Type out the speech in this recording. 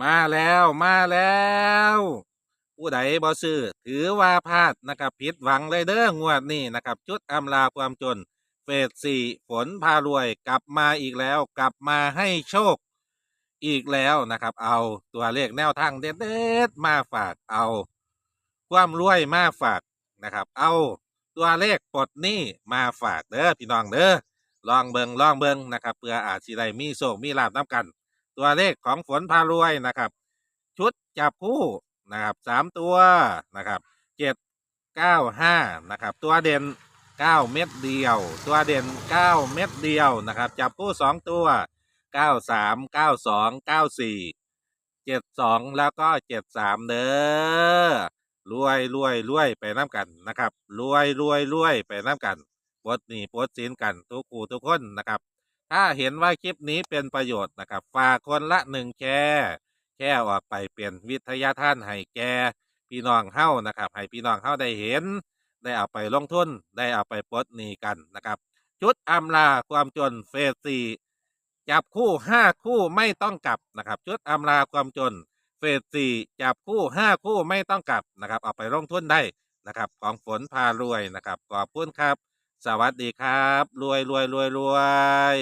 มาแล้วมาแล้วผู้ใดบ่ซื้อถือว่าพลาดนะครับผิดหวังเลยเด้องวดนี้นะครับ ชุดอำลาความจน เฟสสี่ฝนพารวยกลับมาอีกแล้ว กลับมาให้โชคอีกแล้วนะครับ เอาตัวเลขแนวทางเด็ดๆมาฝากเอา ความรวยมาฝากนะครับ เอาตัวเลขปลดหนี้มาฝากเด้อพี่น้องเด้อลองเบิงลองเบิงนะครับเพื่ออาจสิได้มีโชคมีลาบน้ำกัน ตัวเลขของฝนพารวยนะครับ ชุดจับคู่นะครับสามตัวนะครับเจ็ดเก้าห้านะครับ ตัวเด่นเก้าเม็ดเดียว ตัวเด่นเก้าเม็ดเดียวนะครับ จับคู่สองตัวเก้าสามเก้าสองเก้าสี่เจ็ดสองแล้วก็เจ็ดสามเด้อรวยรวยรวยไปน้ำกันนะครับรวยรวยรวยไปน้ำกันปดหนี้ปดสินกันทุกคู่ทุกคนนะครับ ถ้าเห็นว่าคลิปนี้เป็นประโยชน์นะครับ ฝากคนละหนึ่งแชร์แชร์ออกไปเปลี่ยนวิทยาท่านให้แกพี่น้องเฮ้านะครับ ให้พี่น้องเฮ้าได้เห็น ได้เอาไปลงทุน ได้เอาไปปลดหนี้กันนะครับ ชุดอำลาความจนเฟสสี่จับคู่ห้าคู่ไม่ต้องกลับนะครับ ชุดอำลาความจนเฟสสี่จับคู่ห้าคู่ไม่ต้องกลับนะครับ เอาไปลงทุนได้นะครับ ของฝนพารวยนะครับขอบคุณครับ สวัสดีครับ รวยรวยรวยรวย